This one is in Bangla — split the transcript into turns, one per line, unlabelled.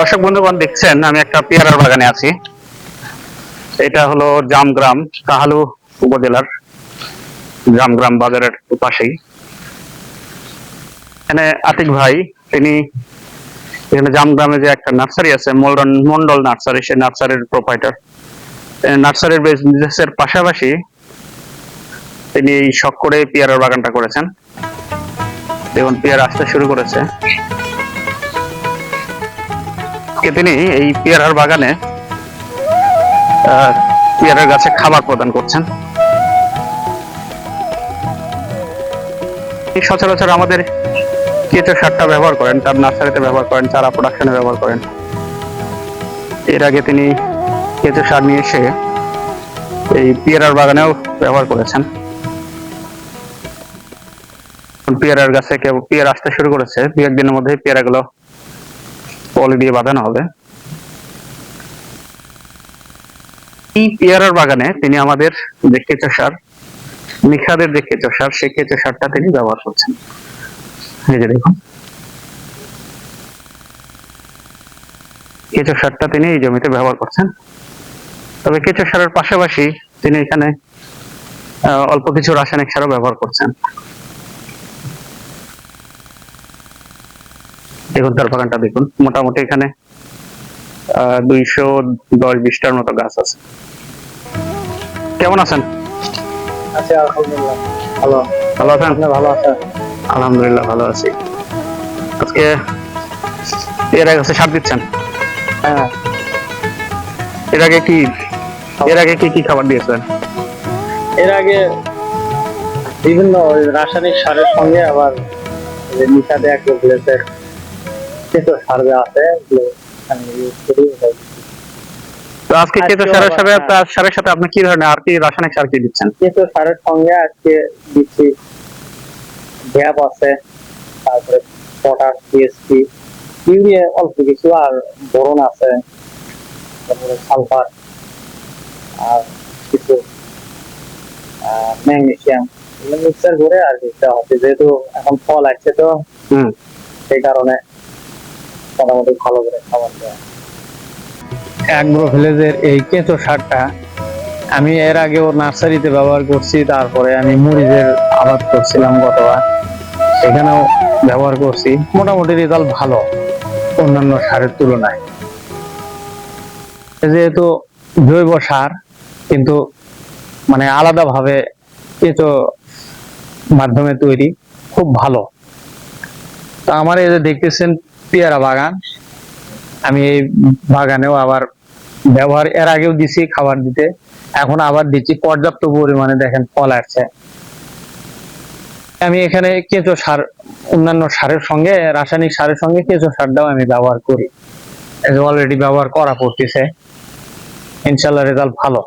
দর্শক বন্ধুগণ, দেখছেন, আমি একটা পেয়ারার বাগানে আছি। এটা হলো জামগ্রাম, কাহালু উপজেলার জামগ্রাম বাজারের পাশেই। এখানে আতিক ভাই, তিনি এখানে জামগ্রামে যে একটা নার্সারি আছে মন্ডল মন্ডল নার্সারি, সেই নার্সারির প্রোপাইটার নার্সারির বিজনেসের পাশাপাশি তিনি এই শখ করে পেয়ারার বাগানটা করেছেন। দেখুন, পেয়ারা আসতে শুরু করেছে। আজকে তিনি এই পেয়ারার বাগানে পেয়ারার গাছে খাবার প্রদান করছেন। সচরাচর আমাদের কেঁচো সারটা ব্যবহার করেন, তার নার্সারিতে ব্যবহার করেন, চারা প্রোডাকশনে ব্যবহার করেন। এর আগে তিনি কেঁচো সার নিয়ে এসে এই পেয়ারার বাগানেও ব্যবহার করেছেন। পেয়ারার গাছে কেউ, পেয়ারা আসতে শুরু করেছে দু একদিনের মধ্যে পেয়ারাগুলো পলি দিয়ে বাঁধানো হবে। এই পেয়ারার বাগানে তিনি আমাদের যে কেঁচো সার, নিখাদের যে কেঁচো সার, সেই কেঁচো সারটা তিনি ব্যবহার করছেন। এই যে দেখুন। কেঁচো সারটা তিনি এই জমিতে ব্যবহার করছেন। তবে কেঁচো সারের পাশাপাশি তিনি এখানে অল্প কিছু রাসায়নিক সারও ব্যবহার করছেন। দেখুন তার বাগানটা দেখুন। মোটামুটি এখানে দুইশো দশ বিশটার মতো গাছ আছে। কেমন আছেন?
আচ্ছা ভালো।
ভালো আছেন?
ভালো আছেন?
আলহামদুলিল্লাহ ভালো আছি। আজকে এর আগে সার দিচ্ছেন?
হ্যাঁ।
এর আগে কি এর আগে কি কি খাবার দিয়েছেন?
এর আগে বিভিন্ন রাসায়নিক সারের সঙ্গে আবার নিশা দেয়া বলেছে আছে আমি করি
তো আজকে কেঁচো সারের সাথে
হ্যাঁ।
সারের সাথে আপনি কি ধরনের আর কি রাসায়নিক সার কি দিচ্ছেন?
সারের সঙ্গে আজকে দিচ্ছি ভ্যাপ আছে তারপরে পটাশ টিএসপি ইউরিয়া অল্প কিছু আর বোরন আছে তারপরে সালফার আর কিছু ম্যাগনেসিয়াম। এগুলো মিক্সার করে আর কি দেওয়া হচ্ছে যেহেতু এখন ফল আসছে তো
হুম।
সেই কারণে মোটামুটি ভালো করে খাবার দেওয়া। অ্যাগ্রো ভিলেজের এই কেঁচো সারটা আমি এর আগেও নার্সারিতে ব্যবহার করছি, তারপরে আমি মরিচের আবাদ করছিলাম গতবার। সেখানেও ব্যবহার করছি, মোটামুটি রেজাল্ট ভালো অন্যান্য সারের তুলনায়। যেহেতু জৈব সার, কিন্তু মানে আলাদাভাবে কেঁচো মাধ্যমে তৈরি, খুব ভালো। তো আমার এই যে দেখতেছেন পেয়ারা বাগান। আমি এই বাগানেও আবার ব্যবহার, এর আগেও দিছি খাবার দিতে, এখন আবার দিচ্ছি, পর্যাপ্ত পরিমাণে দেখেন ফল আসছে। আমি এখানে কেঁচো সার, অন্যান্য সারের সঙ্গে, রাসায়নিক সারের সঙ্গে কেঁচো সারটাও আমি ব্যবহার করি। অলরেডি ব্যবহার করা পড়তেছে। ইনশাল্লাহ রেজাল্ট ভালো।